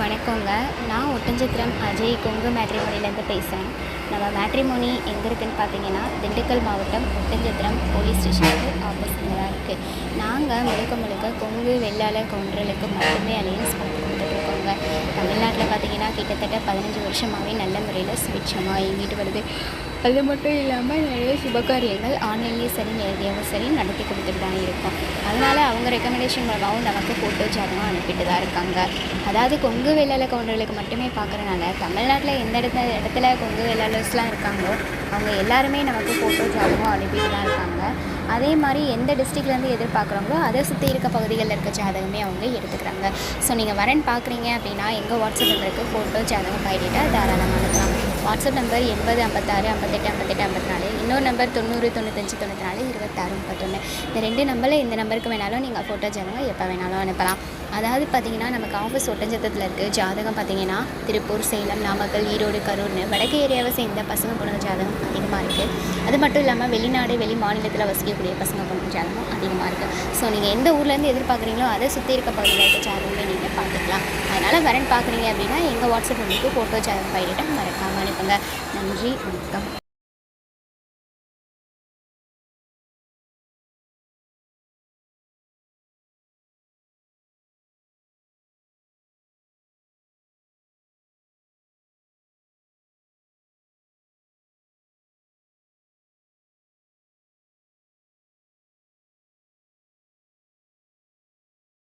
வணக்கங்க. நான் ஒட்டஞ்சத்திரம் அஜய் கொங்கு மேட்ரிமோனிலேருந்து பேசுகிறேன் நம்ம மேட்ரிமோனி எங்கே இருக்குதுன்னு பார்த்தீங்கன்னா திண்டுக்கல் மாவட்டம் ஒட்டஞ்சத்திரம் போலீஸ் ஸ்டேஷனுக்கு ஆப்போசிட்டில் தான் இருக்குது நாங்கள் முழுக்க முழுக்க கொங்கு வெள்ளாள கொன்றலுக்கு மட்டுமே அலையன்ஸ் பண்ணி கொடுத்துட்ருக்கோங்க. தமிழ்நாட்டில் பார்த்தீங்கன்னா கிட்டத்தட்ட பதினஞ்சு வருஷமாகவே நல்ல முறையில் சுபிட்சமாக இயங்கிட்டு வருது. அது மட்டும் இல்லாமல் நிறைய சுபகாரியங்கள் ஆன்லைன்லேயும் சரி நேரடியாகவும் சரி நடத்தி கொடுத்துட்டு தான் இருக்கோம். அவங்க ரெக்கமெண்டேஷன் மூலமாகவும் நமக்கு ஃபோட்டோ ஜாதகம் அனுப்பிட்டு தான் இருக்காங்க. அதாவது கொங்கு வெள்ளல கவுண்டர்களுக்கு மட்டுமே பார்க்குறனால தமிழ்நாட்டில் எந்த இடத்துல இடத்துல கொங்கு வெள்ளாளர்ஸ்லாம் இருக்காங்களோ அவங்க எல்லாருமே நமக்கு ஃபோட்டோ அதுவும் அனுப்பிட்டு தான் இருக்காங்க. அதே மாதிரி எந்த டிஸ்ட்ரிக்ட்லேருந்து எதிர்பார்க்குறாங்களோ அதை சுற்றி இருக்க பகுதிகளில் இருக்க ஜாதகமே அவங்க எடுத்துக்கிறாங்க. ஸோ நீங்கள் வரன் பார்க்குறீங்க அப்படின்னா எங்கள் வாட்ஸ்அப் நம்பருக்கு ஃபோட்டோ ஜாதகம் பயிரிட்டால் தாராளமாக இருக்கலாம் வாட்ஸ்அப் நம்பர் எண்பது ஐம்பத்தாறு ஐம்பத்தெட்டு ஐம்பத்தெட்டு ஐம்பத்தி நாலு இன்னொரு நம்பர் தொண்ணூறு தொண்ணூத்தஞ்சு தொண்ணூற்றி நாலு இருபத்தாறு முப்பத்தொன்று இந்த ரெண்டு நம்பரில் இந்த நம்பருக்கு வேணாலும் நீங்கள் ஃபோட்டோ ஜனங்க எப்போ வேணாலும் அனுப்பலாம். அதாவது பார்த்தீங்கன்னா நமக்கு ஆஃபீஸ் ஒட்டஞ்சத்தத்தில் இருக்குது ஜாதகம் பார்த்தீங்கன்னா திருப்பூர் சேலம் நாமக்கல் ஈரோடு கரூர்னு வடக்கு ஏரியாவை சேர்ந்த பசங்க பொண்ணு ஜாதகம் அதிகமாக இருக்குது அது மட்டும் இல்லாமல் வெளிநாடு வெளி மாநிலத்தில் வசிக்கக்கூடிய பசங்க பொண்ணு ஜாதகம் அதிகமாக இருக்குது ஸோ நீங்கள் எந்த ஊர்லேருந்து எதிர்பார்க்குறீங்களோ அதை சுற்றி இருக்க பகுதியில் இருக்க ஜாதகமே நீங்கள் பார்த்துக்கலாம். அதனால் வரன் பார்க்குறீங்க அப்படின்னா எங்கள் வாட்ஸ்அப் நம்பருக்கு ஃபோட்டோ ஜாதகம் பயிரிட்ட மறக்காமல் அனுப்புங்க. நன்றி வணக்கம்.